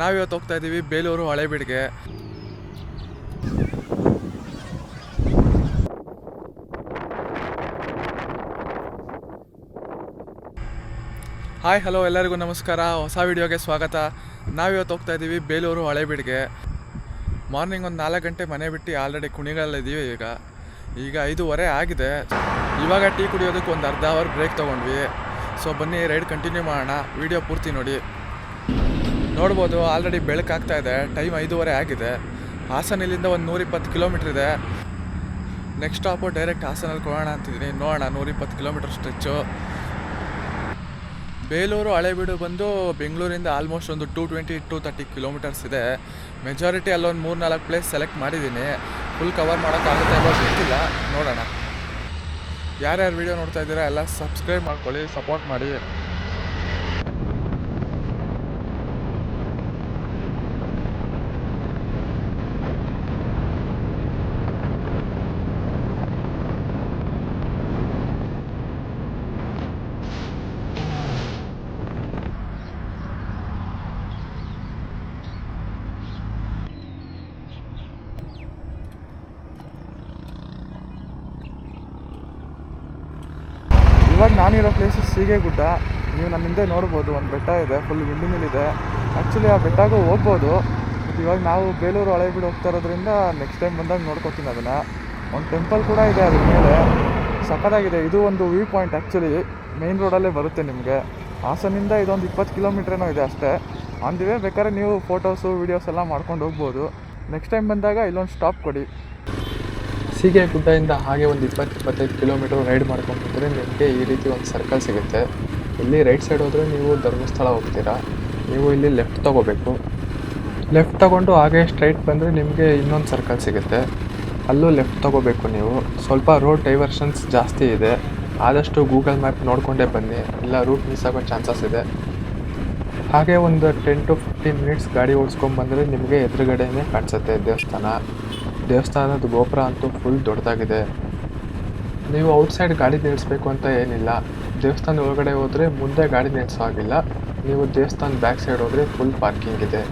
ನಾವಿವತ್ತು ಹೋಗ್ತಾ ಇದ್ದೀವಿ ಬೇಲೂರು ಹಳೆಬೀಡ್ಗೆ. ಹಾಯ್, ಹಲೋ, ಎಲ್ಲರಿಗೂ ನಮಸ್ಕಾರ. ಹೊಸ ವಿಡಿಯೋಗೆ ಸ್ವಾಗತ. ನಾವಿವತ್ತು ಹೋಗ್ತಾ ಇದ್ದೀವಿ ಬೇಲೂರು ಹಳೆಬೀಡ್ಗೆ. ಮಾರ್ನಿಂಗ್ ಒಂದು ನಾಲ್ಕು ಗಂಟೆ ಮನೆ ಬಿಟ್ಟು ಆಲ್ರೆಡಿ ಕುಣಿಗಳಲ್ಲಿದ್ದೀವಿ ಈಗ. ಈಗ ಐದೂವರೆ ಆಗಿದೆ. ಇವಾಗ ಟೀ ಕುಡಿಯೋದಕ್ಕೆ ಒಂದು ಅರ್ಧ ಅವರ್ ಬ್ರೇಕ್ ತೊಗೊಂಡ್ವಿ. ಸೊ ಬನ್ನಿ ರೈಡ್ ಕಂಟಿನ್ಯೂ ಮಾಡೋಣ. ವಿಡಿಯೋ ಪೂರ್ತಿ ನೋಡಿ. ನೋಡ್ಬೋದು ಆಲ್ರೆಡಿ ಬೆಳಕಾಗ್ತಾ ಇದೆ. ಟೈಮ್ ಐದೂವರೆ ಆಗಿದೆ. ಹಾಸನ ಇಲ್ಲಿಂದ ಒಂದು ನೂರಿಪ್ಪತ್ತು ಕಿಲೋಮೀಟ್ರ್ ಇದೆ. ನೆಕ್ಸ್ಟ್ ಸ್ಟಾಪು ಡೈರೆಕ್ಟ್ ಹಾಸನಲ್ಲಿ ಕೊಡೋಣ ಅಂತಿದ್ದೀನಿ. ನೋಡೋಣ, ನೂರಿಪ್ಪತ್ತು ಕಿಲೋಮೀಟ್ರ್ ಸ್ಟ್ರೆಚ್ಚು ಬೇಲೂರು ಹಳೆಬೀಡು ಬಂದು ಬೆಂಗಳೂರಿಂದ ಆಲ್ಮೋಸ್ಟ್ ಒಂದು two twenty two thirty kilometres ಇದೆ. ಮೆಜಾರಿಟಿ ಅಲ್ಲೊಂದು ಮೂರು ನಾಲ್ಕು ಪ್ಲೇಸ್ ಸೆಲೆಕ್ಟ್ ಮಾಡಿದ್ದೀನಿ ಫುಲ್ ಕವರ್ ಮಾಡೋಕ್ಕಾಗುತ್ತೆ ಅನ್ನೋ ಗೊತ್ತಿಲ್ಲ. ನೋಡೋಣ. ಯಾರ್ಯಾರು ವೀಡಿಯೋ ನೋಡ್ತಾ ಇದ್ದೀರಾ, ಎಲ್ಲ ಸಬ್ಸ್ಕ್ರೈಬ್ ಮಾಡ್ಕೊಳ್ಳಿ ಸಪೋರ್ಟ್ ಮಾಡಿ. ಇವಾಗ ನಾನಿರೋ ಪ್ಲೇಸು ಸೀಗೆಗುಡ್ಡ, ನೀವು ನಮ್ಮ ಹಿಂದೆ ನೋಡ್ಬೋದು, ಒಂದು ಬೆಟ್ಟ ಇದೆ ಫುಲ್ ವಿಂಡಿ ಮಿಲ್ ಇದೆ ಆ್ಯಕ್ಚುಲಿ ಆ ಬೆಟ್ಟಗೂ ಹೋಗ್ಬೋದು ಬಟ್ ಇವಾಗ ನಾವು ಬೇಲೂರು ಹಳೆಬೀಡು ಹೋಗ್ತಾ ಇರೋದ್ರಿಂದ ನೆಕ್ಸ್ಟ್ ಟೈಮ್ ಬಂದಾಗ ನೋಡ್ಕೊತೀನಿ ಅದನ್ನು. ಒಂದು ಟೆಂಪಲ್ ಕೂಡ ಇದೆ ಅದ್ರ ಮೇಲೆ. ಸಖತ್ತಾಗಿದೆ. ಇದು ಒಂದು ವ್ಯೂ ಪಾಯಿಂಟ್ ಆ್ಯಕ್ಚುಲಿ ಮೇನ್ ರೋಡಲ್ಲೇ ಬರುತ್ತೆ ನಿಮಗೆ. ಹಾಸನಿಂದ ಇದೊಂದು ಇಪ್ಪತ್ತು ಕಿಲೋಮೀಟ್ರೇನೋ ಇದೆ ಅಷ್ಟೇ. ಅಂದಿವೆ, ಬೇಕಾದ್ರೆ ನೀವು ಫೋಟೋಸು ವೀಡಿಯೋಸ್ ಎಲ್ಲ ಮಾಡ್ಕೊಂಡು ಹೋಗ್ಬೋದು. ನೆಕ್ಸ್ಟ್ ಟೈಮ್ ಬಂದಾಗ ಇಲ್ಲೊಂದು ಸ್ಟಾಪ್ ಕೊಡಿ. ಸೀಗೆ ಗುಡ್ಡದಿಂದ ಹಾಗೆ ಒಂದು ಇಪ್ಪತ್ತು, ಇಪ್ಪತ್ತೈದು ಕಿಲೋಮೀಟರ್ ರೈಡ್ ಮಾಡ್ಕೊಂಡು ನಿಮಗೆ ಈ ರೀತಿ ಒಂದು ಸರ್ಕಲ್ ಸಿಗುತ್ತೆ. ಇಲ್ಲಿ ರೈಟ್ ಸೈಡ್ ಹೋದರೆ ನೀವು ಧರ್ಮಸ್ಥಳ ಹೋಗ್ತೀರಾ. ನೀವು ಇಲ್ಲಿ ಲೆಫ್ಟ್ ತೊಗೋಬೇಕು. ಲೆಫ್ಟ್ ತೊಗೊಂಡು ಹಾಗೆ ಸ್ಟ್ರೈಟ್ ಬಂದರೆ ನಿಮಗೆ ಇನ್ನೊಂದು ಸರ್ಕಲ್ ಸಿಗುತ್ತೆ. ಅಲ್ಲೂ ಲೆಫ್ಟ್ ತೊಗೋಬೇಕು ನೀವು. ಸ್ವಲ್ಪ ರೋಡ್ ಡೈವರ್ಷನ್ಸ್ ಜಾಸ್ತಿ ಇದೆ. ಆದಷ್ಟು ಗೂಗಲ್ ಮ್ಯಾಪ್ ನೋಡಿಕೊಂಡೇ ಬನ್ನಿ. ಇಲ್ಲ ರೂಟ್ ಮಿಸ್ ಆಗೋ ಚಾನ್ಸಸ್ ಇದೆ. ಹಾಗೆ ಒಂದು ಟೆನ್ ಟು ಫಿಫ್ಟೀನ್ ಮಿನಿಟ್ಸ್ ಗಾಡಿ ಓಡಿಸ್ಕೊಂಬಂದರೆ ನಿಮಗೆ ಎದುರುಗಡೆನೇ ಕಾಣಿಸುತ್ತೆ ದೇವಸ್ಥಾನ. ದೇವಸ್ಥಾನದ ಗೋಪುರ ಅಂತೂ ಫುಲ್ ದೊಡ್ಡದಾಗಿದೆ. ನೀವು ಔಟ್ಸೈಡ್ ಗಾಡಿ ನಿಲ್ಲಿಸ್ಬೇಕು ಅಂತ ಏನಿಲ್ಲ. ದೇವಸ್ಥಾನ ಒಳಗಡೆ ಹೋದರೆ ಮುಂದೆ ಗಾಡಿ ನಿಲ್ಲಿಸೋ ಹಾಗಿಲ್ಲ. ನೀವು ದೇವಸ್ಥಾನ ಬ್ಯಾಕ್ ಸೈಡ್ ಹೋದರೆ ಫುಲ್ ಪಾರ್ಕಿಂಗ್ ಇದೆ.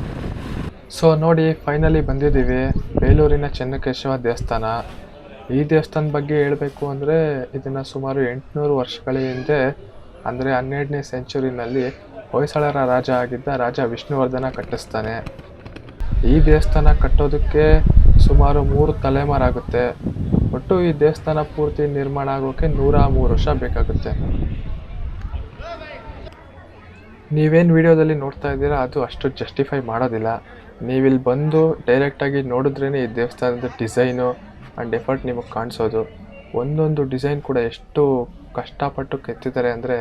ಸೊ ನೋಡಿ ಫೈನಲಿ ಬಂದಿದ್ದೀವಿ. ಬೇಲೂರಿನ ಚೆನ್ನಕೇಶವ ದೇವಸ್ಥಾನ. ಈ ದೇವಸ್ಥಾನ ಬಗ್ಗೆ ಹೇಳಬೇಕು ಅಂದರೆ ಇದನ್ನು ಸುಮಾರು ಎಂಟುನೂರು ವರ್ಷಗಳ ಹಿಂದೆ, ಅಂದರೆ ಹನ್ನೆರಡನೇ ಸೆಂಚುರಿನಲ್ಲಿ ಹೊಯ್ಸಳರ ರಾಜ ಆಗಿದ್ದ ರಾಜ ವಿಷ್ಣುವರ್ಧನ ಕಟ್ಟಿಸ್ತಾನೆ. ಈ ದೇವಸ್ಥಾನ ಕಟ್ಟೋದಕ್ಕೆ ಸುಮಾರು ಮೂರು ತಲೆಮಾರಾಗುತ್ತೆ. ಒಟ್ಟು ಈ ದೇವಸ್ಥಾನ ಪೂರ್ತಿ ನಿರ್ಮಾಣ ಆಗೋಕ್ಕೆ ನೂರ ಮೂರು ವರ್ಷ ಬೇಕಾಗುತ್ತೆ. ನೀವೇನು ವಿಡಿಯೋದಲ್ಲಿ ನೋಡ್ತಾ ಇದ್ದೀರಾ, ಅದು ಅಷ್ಟು ಜಸ್ಟಿಫೈ ಮಾಡೋದಿಲ್ಲ. ನೀವಿಲ್ಲಿ ಬಂದು ಡೈರೆಕ್ಟಾಗಿ ನೋಡಿದ್ರೇ ಈ ದೇವಸ್ಥಾನದ ಡಿಸೈನು ಆ್ಯಂಡ್ ಎಫರ್ಟ್ ನಿಮಗೆ ಕಾಣಿಸೋದು. ಒಂದೊಂದು ಡಿಸೈನ್ ಕೂಡ ಎಷ್ಟು ಕಷ್ಟಪಟ್ಟು ಕೆತ್ತಿದ್ದಾರೆ ಅಂದರೆ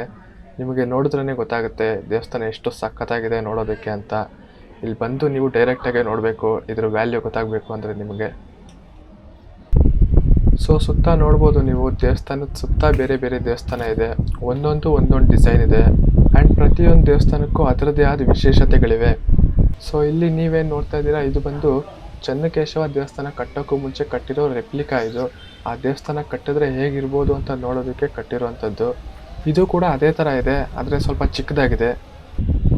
ನಿಮಗೆ ನೋಡಿದ್ರೇ ಗೊತ್ತಾಗುತ್ತೆ ದೇವಸ್ಥಾನ ಎಷ್ಟು ಸಖತ್ತಾಗಿದೆ ನೋಡೋದಕ್ಕೆ ಅಂತ. ಇಲ್ಲಿ ಬಂದು ನೀವು ಡೈರೆಕ್ಟಾಗಿ ನೋಡಬೇಕು, ಇದ್ರ ವ್ಯಾಲ್ಯೂ ಗೊತ್ತಾಗಬೇಕು ಅಂದರೆ ನಿಮಗೆ. ಸೊ ಸುತ್ತ ನೋಡ್ಬೋದು ನೀವು, ದೇವಸ್ಥಾನದ ಸುತ್ತ ಬೇರೆ ಬೇರೆ ದೇವಸ್ಥಾನ ಇದೆ. ಒಂದೊಂದು ಒಂದೊಂದು ಡಿಸೈನ್ ಇದೆ. ಆ್ಯಂಡ್ ಪ್ರತಿಯೊಂದು ದೇವಸ್ಥಾನಕ್ಕೂ ಅದರದ್ದೇ ಆದ ವಿಶೇಷತೆಗಳಿವೆ. ಸೊ ಇಲ್ಲಿ ನೀವೇನು ನೋಡ್ತಾ ಇದ್ದೀರಾ, ಇದು ಬಂದು ಚನ್ನಕೇಶವ ದೇವಸ್ಥಾನ ಕಟ್ಟೋಕ್ಕೂ ಮುಂಚೆ ಕಟ್ಟಿರೋ ರೆಪ್ಲಿಕಾ ಇದು. ಆ ದೇವಸ್ಥಾನ ಕಟ್ಟಿದ್ರೆ ಹೇಗಿರ್ಬೋದು ಅಂತ ನೋಡೋದಕ್ಕೆ ಕಟ್ಟಿರೋವಂಥದ್ದು ಇದು ಕೂಡ ಅದೇ ಥರ ಇದೆ, ಆದರೆ ಸ್ವಲ್ಪ ಚಿಕ್ಕದಾಗಿದೆ.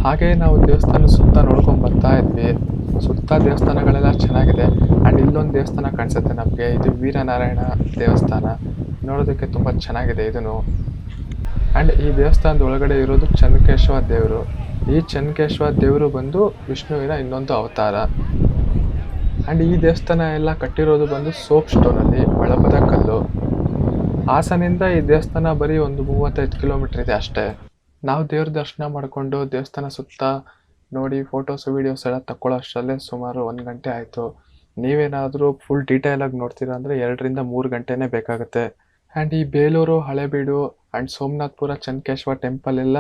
ಹಾಗೆ ನಾವು ದೇವಸ್ಥಾನ ಸುತ್ತ ನೋಡ್ಕೊಂಡು ಬರ್ತಾ ಇದ್ವಿ. ಸುತ್ತ ದೇವಸ್ಥಾನಗಳೆಲ್ಲ ಚೆನ್ನಾಗಿದೆ. ಆ್ಯಂಡ್ ಇಲ್ಲೊಂದು ದೇವಸ್ಥಾನ ಕಾಣಿಸುತ್ತೆ ನಮಗೆ. ಇದು ವೀರನಾರಾಯಣ ದೇವಸ್ಥಾನ. ನೋಡೋದಕ್ಕೆ ತುಂಬ ಚೆನ್ನಾಗಿದೆ ಇದನ್ನು. ಆ್ಯಂಡ್ ಈ ದೇವಸ್ಥಾನದ ಒಳಗಡೆ ಇರೋದು ಚನ್ನಕೇಶವ ದೇವರು. ಈ ಚನ್ನಕೇಶವ ದೇವರು ಬಂದು ವಿಷ್ಣುವಿನ ಇನ್ನೊಂದು ಅವತಾರ. ಆ್ಯಂಡ್ ಈ ದೇವಸ್ಥಾನ ಎಲ್ಲ ಕಟ್ಟಿರೋದು ಬಂದು ಸೋಪ್ ಸ್ಟೋನಲ್ಲಿ, ಬಳಪದ ಕಲ್ಲು. ಹಾಸನಿಂದ ಈ ದೇವಸ್ಥಾನ ಬರೀ ಒಂದು ಮೂವತ್ತೈದು ಕಿಲೋಮೀಟ್ರ್ ಇದೆ ಅಷ್ಟೇ. ನಾವು ದೇವ್ರ ದರ್ಶನ ಮಾಡಿಕೊಂಡು ದೇವಸ್ಥಾನ ಸುತ್ತ ನೋಡಿ ಫೋಟೋಸ್ ವೀಡಿಯೋಸ್ ಎಲ್ಲ ತಗೊಳ್ಳೋ ಅಷ್ಟರಲ್ಲೇ ಸುಮಾರು ಒಂದು ಗಂಟೆ ಆಯಿತು. ನೀವೇನಾದರೂ ಫುಲ್ ಡೀಟೇಲಾಗಿ ನೋಡ್ತೀರಾ ಅಂದರೆ ಎರಡರಿಂದ ಮೂರು ಗಂಟೆನೇ ಬೇಕಾಗುತ್ತೆ. ಆ್ಯಂಡ್ ಈ ಬೇಲೂರು, ಹಳೆಬೀಡು ಆ್ಯಂಡ್ ಸೋಮನಾಥ್ಪುರ, ಚನ್ನಕೇಶವ ಟೆಂಪಲ್ ಎಲ್ಲ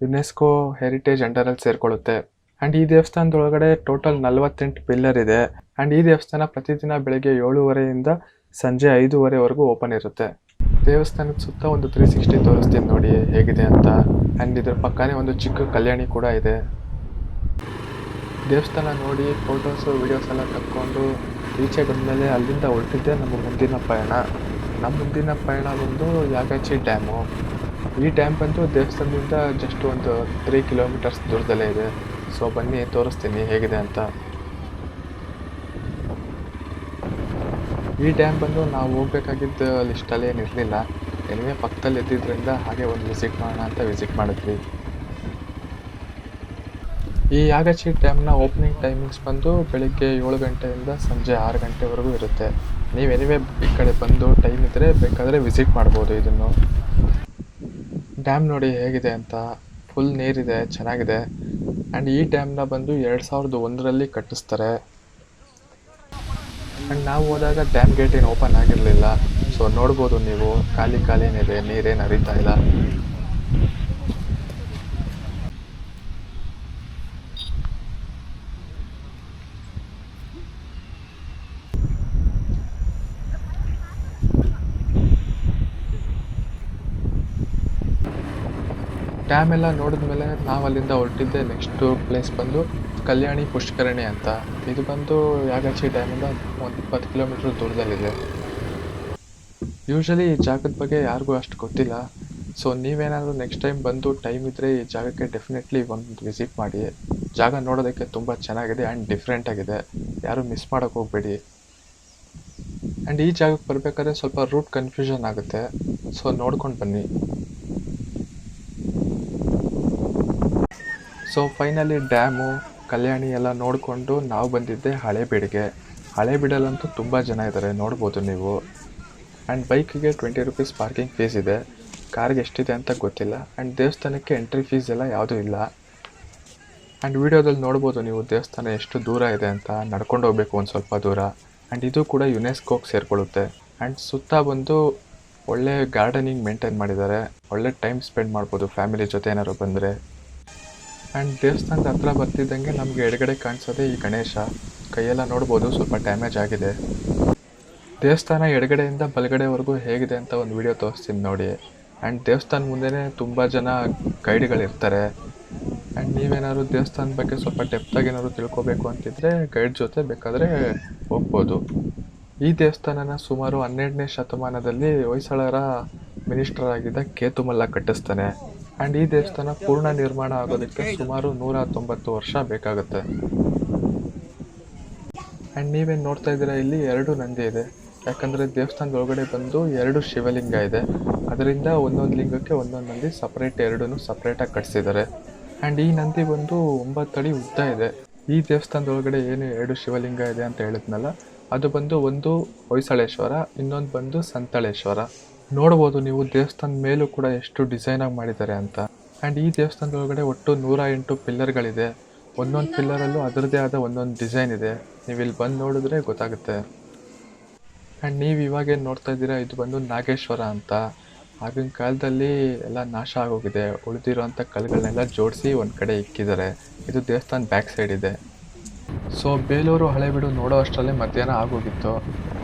ಯುನೆಸ್ಕೋ ಹೆರಿಟೇಜ್ ಅಂಡರಲ್ಲಿ ಸೇರಿಕೊಳ್ಳುತ್ತೆ. ಆ್ಯಂಡ್ ಈ ದೇವಸ್ಥಾನದೊಳಗಡೆ ಟೋಟಲ್ ನಲವತ್ತೆಂಟು ಪಿಲ್ಲರ್ ಇದೆ. ಆ್ಯಂಡ್ ಈ ದೇವಸ್ಥಾನ ಪ್ರತಿದಿನ ಬೆಳಗ್ಗೆ ಏಳುವರೆಯಿಂದ ಸಂಜೆ ಐದೂವರೆವರೆಗೂ ಓಪನ್ ಇರುತ್ತೆ. ದೇವಸ್ಥಾನದ ಸುತ್ತ ಒಂದು ತ್ರೀ ಸಿಕ್ಸ್ಟಿ ತೋರಿಸ್ತೀನಿ ನೋಡಿ ಹೇಗಿದೆ ಅಂತ. ಆ್ಯಂಡ್ ಇದ್ರ ಪಕ್ಕನೇ ಒಂದು ಚಿಕ್ಕ ಕಲ್ಯಾಣಿ ಕೂಡ ಇದೆ. ದೇವಸ್ಥಾನ ನೋಡಿ ಫೋಟೋಸು ವೀಡಿಯೋಸ್ ಎಲ್ಲ ತಕ್ಕೊಂಡು ಈಚೆ ಬಂದಮೇಲೆ ಅಲ್ಲಿಂದ ಹೊರಟಿದ್ದೆ ನಮ್ಮ ಮುಂದಿನ ಪಯಣ. ನಮ್ಮ ಮುಂದಿನ ಪಯಣ ಬಂದು ಯಾಗಚಿ ಡ್ಯಾಮು ಈ ಡ್ಯಾಮ್ ಬಂದು ದೇವಸ್ಥಾನದಿಂದ ಜಸ್ಟ್ ಒಂದು ತ್ರೀ ಕಿಲೋಮೀಟರ್ಸ್ ದೂರದಲ್ಲೇ ಇದೆ. ಸೊ ಬನ್ನಿ, ತೋರಿಸ್ತೀನಿ ಹೇಗಿದೆ ಅಂತ. ಈ ಡ್ಯಾಮ್ ಬಂದು ನಾವು ಹೋಗ್ಬೇಕಾಗಿದ್ದ ಲಿಸ್ಟಲ್ಲಿ ಏನು ಇರಲಿಲ್ಲ. ಎನಿವೆ ಪಕ್ಕದಲ್ಲಿ ಇದ್ದಿದ್ದರಿಂದ ಹಾಗೆ ಒಂದು ವಿಸಿಟ್ ಮಾಡೋಣ ಅಂತ ವಿಸಿಟ್ ಮಾಡಿದ್ವಿ. ಈ ಯಾಗಚಿ ಡ್ಯಾಮ್ನ ಓಪನಿಂಗ್ ಟೈಮಿಂಗ್ಸ್ ಬಂದು ಬೆಳಿಗ್ಗೆ ಏಳು ಗಂಟೆಯಿಂದ ಸಂಜೆ ಆರು ಗಂಟೆವರೆಗೂ ಇರುತ್ತೆ. ನೀವು ಎನಿವೆ ಈ ಕಡೆ ಬಂದು ಟೈಮ್ ಇದ್ದರೆ ಬೇಕಾದರೆ ವಿಸಿಟ್ ಮಾಡ್ಬೋದು ಇದನ್ನು. ಡ್ಯಾಮ್ ನೋಡಿ ಹೇಗಿದೆ ಅಂತ. ಫುಲ್ ನೀರಿದೆ, ಚೆನ್ನಾಗಿದೆ. ಆ್ಯಂಡ್ ಈ ಡ್ಯಾಮ್ನ ಬಂದು ಎರಡು ಸಾವಿರದ ಒಂದರಲ್ಲಿ ಕಟ್ಟಿಸ್ತಾರೆ. ಆ್ಯಂಡ್ ನಾವು ಹೋದಾಗ ಡ್ಯಾಮ್ ಗೇಟ್ ಏನು ಓಪನ್ ಆಗಿರಲಿಲ್ಲ. ಸೊ ನೋಡ್ಬೋದು ನೀವು, ಖಾಲಿ ಖಾಲಿನಿದೆ ನೀರೇನು ಹರಿತಾ ಇಲ್ಲ. ಡ್ಯಾಮ್ ಎಲ್ಲ ನೋಡಿದ್ಮೇಲೆ ನಾವು ಅಲ್ಲಿಂದ ಹೊರಟಿದ್ದೆ ನೆಕ್ಸ್ಟು ಪ್ಲೇಸ್ ಬಂದು. ಕಲ್ಯಾಣಿ ಪುಷ್ಕರಣಿ ಅಂತ. ಇದು ಬಂದು ಯಾಗಚಿ ಡ್ಯಾಮಿಂದ ಒಂದು ಇಪ್ಪತ್ತು ಕಿಲೋಮೀಟ್ರ್ ದೂರದಲ್ಲಿದೆ. ಯೂಶಲಿ ಈ ಜಾಗದ ಬಗ್ಗೆ ಯಾರಿಗೂ ಅಷ್ಟು ಗೊತ್ತಿಲ್ಲ. ಸೊ ನೀವೇನಾದರೂ ನೆಕ್ಸ್ಟ್ ಟೈಮ್ ಬಂದು ಟೈಮ್ ಇದ್ದರೆ ಈ ಜಾಗಕ್ಕೆ ಡೆಫಿನೆಟ್ಲಿ ಒಂದು ವಿಸಿಟ್ ಮಾಡಿ. ಜಾಗ ನೋಡೋದಕ್ಕೆ ತುಂಬ ಚೆನ್ನಾಗಿದೆ ಆ್ಯಂಡ್ ಡಿಫ್ರೆಂಟ್ ಆಗಿದೆ. ಯಾರೂ ಮಿಸ್ ಮಾಡೋಕ್ಕೆ ಹೋಗಬೇಡಿ. ಆ್ಯಂಡ್ ಈ ಜಾಗಕ್ಕೆ ಬರಬೇಕಾದ್ರೆ ಸ್ವಲ್ಪ ರೂಟ್ ಕನ್ಫ್ಯೂಷನ್ ಆಗುತ್ತೆ. ಸೊ ನೋಡ್ಕೊಂಡು ಬನ್ನಿ. ಸೊ ಫೈನಲಿ ಡ್ಯಾಮು ಕಲ್ಯಾಣಿ ಎಲ್ಲ ನೋಡಿಕೊಂಡು ನಾವು ಬಂದಿದ್ದೆ ಹಳೇಬೀಡಿಗೆ ಹಳೇಬೀಡಲ್ಲಂತೂ ತುಂಬ ಜನ ಇದ್ದಾರೆ ನೋಡ್ಬೋದು ನೀವು. ಆ್ಯಂಡ್ ಬೈಕಿಗೆ ಟ್ವೆಂಟಿ ರುಪೀಸ್ ಪಾರ್ಕಿಂಗ್ ಫೀಸ್ ಇದೆ. ಕಾರ್ಗೆ ಎಷ್ಟಿದೆ ಅಂತ ಗೊತ್ತಿಲ್ಲ. ಆ್ಯಂಡ್ ದೇವಸ್ಥಾನಕ್ಕೆ ಎಂಟ್ರಿ ಫೀಸ್ ಎಲ್ಲ ಯಾವುದೂ ಇಲ್ಲ. ಆ್ಯಂಡ್ ವಿಡಿಯೋದಲ್ಲಿ ನೋಡ್ಬೋದು ನೀವು ದೇವಸ್ಥಾನ ಎಷ್ಟು ದೂರ ಇದೆ ಅಂತ, ನಡ್ಕೊಂಡು ಹೋಗ್ಬೇಕು ಒಂದು ಸ್ವಲ್ಪ ದೂರ. ಆ್ಯಂಡ್ ಇದು ಕೂಡ ಯುನೆಸ್ಕೋಗೆ ಸೇರಿಕೊಳ್ಳುತ್ತೆ. ಆ್ಯಂಡ್ ಸುತ್ತ ಬಂದು ಒಳ್ಳೆ ಗಾರ್ಡನಿಂಗ್ ಮೇಂಟೈನ್ ಮಾಡಿದ್ದಾರೆ. ಒಳ್ಳೆ ಟೈಮ್ ಸ್ಪೆಂಡ್ ಮಾಡ್ಬೋದು ಫ್ಯಾಮಿಲಿ ಜೊತೆ ಏನಾದ್ರು ಬಂದರೆ. ಆ್ಯಂಡ್ ದೇವಸ್ಥಾನದ ಹತ್ರ ಬರ್ತಿದ್ದಂಗೆ ನಮಗೆ ಎಡಗಡೆ ಕಾಣಿಸೋದೆ ಈ ಗಣೇಶ. ಕೈಯೆಲ್ಲ ನೋಡ್ಬೋದು ಸ್ವಲ್ಪ ಡ್ಯಾಮೇಜ್ ಆಗಿದೆ. ದೇವಸ್ಥಾನ ಎಡಗಡೆಯಿಂದ ಬಲಗಡೆವರೆಗೂ ಹೇಗಿದೆ ಅಂತ ಒಂದು ವಿಡಿಯೋ ತೋರಿಸ್ತೀನಿ ನೋಡಿ. ಆ್ಯಂಡ್ ದೇವಸ್ಥಾನ ಮುಂದೆನೇ ತುಂಬ ಜನ ಗೈಡ್ಗಳಿರ್ತಾರೆ ಆ್ಯಂಡ್ ನೀವೇನಾದ್ರು ದೇವಸ್ಥಾನದ ಬಗ್ಗೆ ಸ್ವಲ್ಪ ಡೆಪ್ತಾಗಿ ಏನಾದ್ರು ತಿಳ್ಕೊಬೇಕು ಅಂತಿದ್ರೆ ಗೈಡ್ ಜೊತೆ ಬೇಕಾದರೆ ಹೋಗ್ಬೋದು. ಈ ದೇವಸ್ಥಾನನ ಸುಮಾರು ಹನ್ನೆರಡನೇ ಶತಮಾನದಲ್ಲಿ ಹೊಯ್ಸಳರ ಮಿನಿಸ್ಟರ್ ಆಗಿದ್ದ ಕೇತುಮಲ್ಲ ಕಟ್ಟಿಸ್ತಾನೆ. ಆ್ಯಂಡ್ ಈ ದೇವಸ್ಥಾನ ಪೂರ್ಣ ನಿರ್ಮಾಣ ಆಗೋದಕ್ಕೆ ಸುಮಾರು ನೂರ ತೊಂಬತ್ತು ವರ್ಷ ಬೇಕಾಗುತ್ತೆ. ಆ್ಯಂಡ್ ನೀವೇನು ನೋಡ್ತಾ ಇದ್ದೀರಾ, ಇಲ್ಲಿ ಎರಡು ನಂದಿ ಇದೆ. ಯಾಕಂದರೆ ದೇವಸ್ಥಾನದ ಒಳಗಡೆ ಬಂದು ಎರಡು ಶಿವಲಿಂಗ ಇದೆ. ಅದರಿಂದ ಒಂದೊಂದು ಲಿಂಗಕ್ಕೆ ಒಂದೊಂದು ನಂದಿ ಸಪ್ರೇಟ್ ಎರಡೂ ಸಪ್ರೇಟಾಗಿ ಕಟ್ಸಿದ್ದಾರೆ. ಆ್ಯಂಡ್ ಈ ನಂದಿ ಬಂದು ಒಂಬತ್ತು ಅಡಿ ಉದ್ದ ಇದೆ. ಈ ದೇವಸ್ಥಾನದ ಒಳಗಡೆ ಏನು ಎರಡು ಶಿವಲಿಂಗ ಇದೆ ಅಂತ ಹೇಳಿದ್ನಲ್ಲ, ಅದು ಬಂದು ಒಂದು ಹೊಯ್ಸಳೇಶ್ವರ, ಇನ್ನೊಂದು ಬಂದು ಸಂತಳೇಶ್ವರ. ನೋಡ್ಬೋದು ನೀವು ದೇವಸ್ಥಾನದ ಮೇಲೂ ಕೂಡ ಎಷ್ಟು ಡಿಸೈನಾಗಿ ಮಾಡಿದ್ದಾರೆ ಅಂತ. ಆ್ಯಂಡ್ ಈ ದೇವಸ್ಥಾನದ ಒಳಗಡೆ ಒಟ್ಟು ನೂರ ಎಂಟು ಪಿಲ್ಲರ್ಗಳಿದೆ ಒಂದೊಂದು ಪಿಲ್ಲರಲ್ಲೂ ಅದರದ್ದೇ ಆದ ಒಂದೊಂದು ಡಿಸೈನ್ ಇದೆ. ನೀವು ಇಲ್ಲಿ ಬಂದು ನೋಡಿದ್ರೆ ಗೊತ್ತಾಗುತ್ತೆ. ಆ್ಯಂಡ್ ನೀವು ಇವಾಗೇನು ನೋಡ್ತಾ ಇದ್ದೀರಾ? ಇದು ಬಂದು ನಾಗೇಶ್ವರ ಅಂತ. ಆಗಿನ ಕಾಲದಲ್ಲಿ ಎಲ್ಲ ನಾಶ ಆಗೋಗಿದೆ. ಉಳಿದಿರೋಂಥ ಕಲ್ಲುಗಳನ್ನೆಲ್ಲ ಜೋಡಿಸಿ ಒಂದು ಕಡೆ ಇಕ್ಕಿದ್ದಾರೆ. ಇದು ದೇವಸ್ಥಾನ ಬ್ಯಾಕ್ ಸೈಡ್ ಇದೆ. ಸೊ ಬೇಲೂರು ಹಳೆಬೀಡು ನೋಡೋ ಅಷ್ಟರಲ್ಲೇ ಮಧ್ಯಾಹ್ನ ಆಗೋಗಿತ್ತು.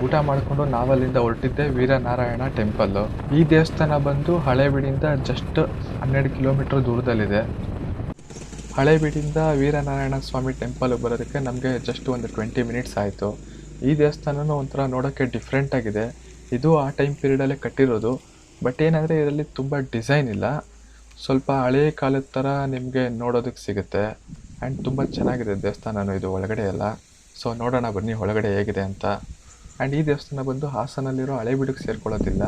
ಊಟ ಮಾಡಿಕೊಂಡು ನಾವಲ್ಲಿಂದ ಹೊರಟಿದ್ದೆ ವೀರನಾರಾಯಣ ಟೆಂಪಲ್ಲು. ಈ ದೇವಸ್ಥಾನ ಬಂದು ಹಳೆಬೀಡಿಂದ ಜಸ್ಟ್ ಹನ್ನೆರಡು ಕಿಲೋಮೀಟ್ರ್ ದೂರದಲ್ಲಿದೆ. ಹಳೆಬೀಡಿಂದ ವೀರನಾರಾಯಣ ಸ್ವಾಮಿ ಟೆಂಪಲ್ಗೆ ಬರೋದಕ್ಕೆ ನಮಗೆ ಜಸ್ಟ್ ಒಂದು ಟ್ವೆಂಟಿ ಮಿನಿಟ್ಸ್ ಆಯಿತು. ಈ ದೇವಸ್ಥಾನನೂ ಒಂಥರ ನೋಡೋಕ್ಕೆ ಡಿಫ್ರೆಂಟ್ ಆಗಿದೆ. ಇದು ಆ ಟೈಮ್ ಪೀರಿಯಡಲ್ಲೇ ಕಟ್ಟಿರೋದು. ಬಟ್ ಏನಂದರೆ ಇದರಲ್ಲಿ ತುಂಬ ಡಿಸೈನ್ ಇಲ್ಲ. ಸ್ವಲ್ಪ ಹಳೆ ಕಾಲದ ಥರ ನಿಮಗೆ ನೋಡೋದಕ್ಕೆ ಸಿಗುತ್ತೆ. ಆ್ಯಂಡ್ ತುಂಬ ಚೆನ್ನಾಗಿದೆ ದೇವಸ್ಥಾನನೂ ಇದು ಒಳಗಡೆ ಎಲ್ಲ. ಸೊ ನೋಡೋಣ ಬನ್ನಿ ಒಳಗಡೆ ಹೇಗಿದೆ ಅಂತ. ಆ್ಯಂಡ್ ಈ ದೇವಸ್ಥಾನ ಬಂದು ಹಾಸನಲ್ಲಿರೋ ಹಳೆಬೀಡಿಗೆ ಸೇರ್ಕೊಳ್ಳೋದಿಲ್ಲ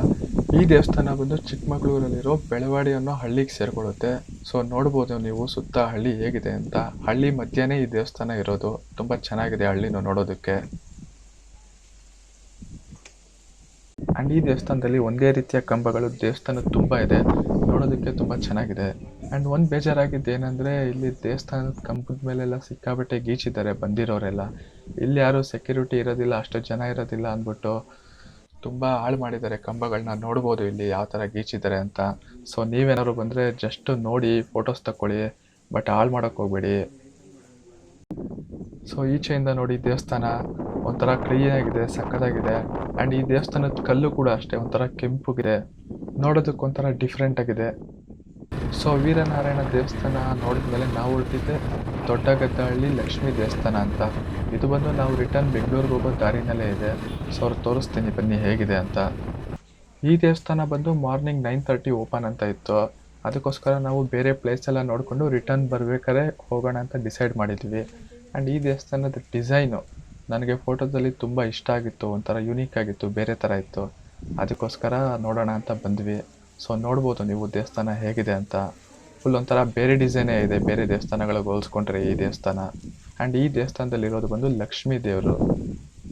ಈ ದೇವಸ್ಥಾನ ಬಂದು ಚಿಕ್ಕಮಗಳೂರಲ್ಲಿರೋ ಬೆಳವಾಡಿ ಅನ್ನೋ ಹಳ್ಳಿಗೆ ಸೇರ್ಕೊಳ್ಳುತ್ತೆ. ಸೊ ನೋಡ್ಬೋದು ನೀವು ಸುತ್ತ ಹಳ್ಳಿ ಹೇಗಿದೆ ಅಂತ. ಹಳ್ಳಿ ಮಧ್ಯನೇ ಈ ದೇವಸ್ಥಾನ ಇರೋದು. ತುಂಬ ಚೆನ್ನಾಗಿದೆ ಹಳ್ಳಿನೂ ನೋಡೋದಕ್ಕೆ. ಆ್ಯಂಡ್ ಈ ದೇವಸ್ಥಾನದಲ್ಲಿ ಒಂದೇ ರೀತಿಯ ಕಂಬಗಳು, ದೇವಸ್ಥಾನ ತುಂಬ ಇದೆ. ನೋಡೋದಕ್ಕೆ ತುಂಬ ಚೆನ್ನಾಗಿದೆ. ಆ್ಯಂಡ್ ಒಂದು ಬೇಜಾರಾಗಿದ್ದು ಏನಂದರೆ, ಇಲ್ಲಿ ದೇವಸ್ಥಾನದ ಕಂಬದ ಮೇಲೆಲ್ಲ ಸಿಕ್ಕಾಬಟ್ಟೆ ಗೀಚಿದ್ದಾರೆ, ಬಂದಿರೋರೆಲ್ಲ. ಇಲ್ಲಿ ಯಾರು ಸೆಕ್ಯೂರಿಟಿ ಇರೋದಿಲ್ಲ, ಅಷ್ಟು ಜನ ಇರೋದಿಲ್ಲ ಅಂದ್ಬಿಟ್ಟು ತುಂಬ ಹಾಳು ಮಾಡಿದ್ದಾರೆ ಕಂಬಗಳನ್ನ ನೋಡ್ಬೋದು ಇಲ್ಲಿ ಯಾವ ಥರ ಗೀಚಿದ್ದಾರೆ ಅಂತ. ಸೊ ನೀವೇನಾದ್ರು ಬಂದರೆ ಜಸ್ಟ್ ನೋಡಿ ಫೋಟೋಸ್ ತಗೊಳ್ಳಿ ಬಟ್ ಹಾಳು ಮಾಡೋಕ್ಕೆ ಹೋಗ್ಬೇಡಿ. ಸೊ ಈಚೆಯಿಂದ ನೋಡಿ ದೇವಸ್ಥಾನ ಒಂಥರ ಕ್ಲೀನಾಗಿದೆ, ಸಕ್ಕತ್ತಾಗಿದೆ. ಆ್ಯಂಡ್ ಈ ದೇವಸ್ಥಾನದ ಕಲ್ಲು ಕೂಡ ಅಷ್ಟೇ, ಒಂಥರ ಕೆಂಪುಗಿದೆ. ನೋಡೋದಕ್ಕೆ ಒಂಥರ ಡಿಫ್ರೆಂಟಾಗಿದೆ ಸೊ ವೀರನಾರಾಯಣ ದೇವಸ್ಥಾನ ನೋಡಿದ ಮೇಲೆ ನಾವು ಹೊರಟಿದ್ದೆ ದೊಡ್ಡಗದ್ದಹಳ್ಳಿ ಲಕ್ಷ್ಮೀ ದೇವಸ್ಥಾನ ಅಂತ. ಇದು ಬಂದು ನಾವು ರಿಟರ್ನ್ ಬೆಂಗಳೂರಿಗೆ ಹೋಗೋ ದಾರಿನಲ್ಲೇ ಇದೆ. ಸೊ ಅವ್ರು ತೋರಿಸ್ತೀನಿ ಬನ್ನಿ ಹೇಗಿದೆ ಅಂತ. ಈ ದೇವಸ್ಥಾನ ಬಂದು ಮಾರ್ನಿಂಗ್ ನೈನ್ ತರ್ಟಿ ಓಪನ್ ಅಂತ ಇತ್ತು. ಅದಕ್ಕೋಸ್ಕರ ನಾವು ಬೇರೆ ಪ್ಲೇಸ್ ಎಲ್ಲ ನೋಡಿಕೊಂಡು ರಿಟರ್ನ್ ಬರಬೇಕಾದ್ರೆ ಹೋಗೋಣ ಅಂತ ಡಿಸೈಡ್ ಮಾಡಿದ್ವಿ. ಆ್ಯಂಡ್ ಈ ದೇವಸ್ಥಾನದ ಡಿಸೈನು ನನಗೆ ಫೋಟೋದಲ್ಲಿ ತುಂಬ ಇಷ್ಟ ಆಗಿತ್ತು. ಒಂಥರ ಯುನೀಕ್ ಆಗಿತ್ತು, ಬೇರೆ ಥರ ಇತ್ತು. ಅದಕ್ಕೋಸ್ಕರ ನೋಡೋಣ ಅಂತ ಬಂದ್ವಿ. ಸೊ ನೋಡ್ಬೋದು ನೀವು ದೇವಸ್ಥಾನ ಹೇಗಿದೆ ಅಂತ. ಫುಲ್ ಒಂಥರ ಬೇರೆ ಡಿಸೈನೇ ಇದೆ, ಬೇರೆ ದೇವಸ್ಥಾನಗಳಿಗೆ ಹೋಲಿಸ್ಕೊಂಡ್ರೆ ಈ ದೇವಸ್ಥಾನ. ಆ್ಯಂಡ್ ಈ ದೇವಸ್ಥಾನದಲ್ಲಿರೋದು ಬಂದು ಲಕ್ಷ್ಮೀ ದೇವರು.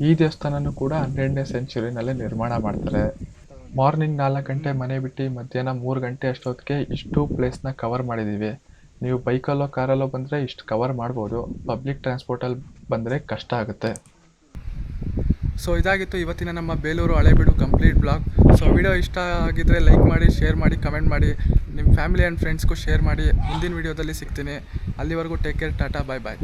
ಈ ದೇವಸ್ಥಾನನೂ ಕೂಡ ಹನ್ನೆರಡನೇ ಸೆಂಚುರಿನಲ್ಲೇ ನಿರ್ಮಾಣ ಮಾಡ್ತಾರೆ. ಮಾರ್ನಿಂಗ್ ನಾಲ್ಕು ಗಂಟೆ ಮನೆ ಬಿಟ್ಟು ಮಧ್ಯಾಹ್ನ ಮೂರು ಗಂಟೆ ಅಷ್ಟೊತ್ತಿಗೆ ಇಷ್ಟು ಪ್ಲೇಸ್ನ ಕವರ್ ಮಾಡಿದ್ದೀವಿ ನೀವು ಬೈಕಲ್ಲೋ, ಕಾರಲ್ಲೋ ಬಂದರೆ ಇಷ್ಟು ಕವರ್ ಮಾಡ್ಬೋದು. ಪಬ್ಲಿಕ್ ಟ್ರಾನ್ಸ್ಪೋರ್ಟಲ್ಲಿ ಬಂದರೆ ಕಷ್ಟ ಆಗುತ್ತೆ. ಸೊ ಇದಾಗಿತ್ತು ಇವತ್ತಿನ ನಮ್ಮ Belur Halebidu complete blog so video ಇಷ್ಟ ಆಗಿದ್ದರೆ ಲೈಕ್ ಮಾಡಿ ಶೇರ್ ಮಾಡಿ ಕಮೆಂಟ್ ಮಾಡಿ. ನಿಮ್ಮ ಫ್ಯಾಮಿಲಿ ಆ್ಯಂಡ್ ಫ್ರೆಂಡ್ಸ್ಗೂ ಶೇರ್ ಮಾಡಿ ಮುಂದಿನ ವೀಡಿಯೋದಲ್ಲಿ ಸಿಗ್ತೀನಿ. ಅಲ್ಲಿವರೆಗೂ take care tata bye bye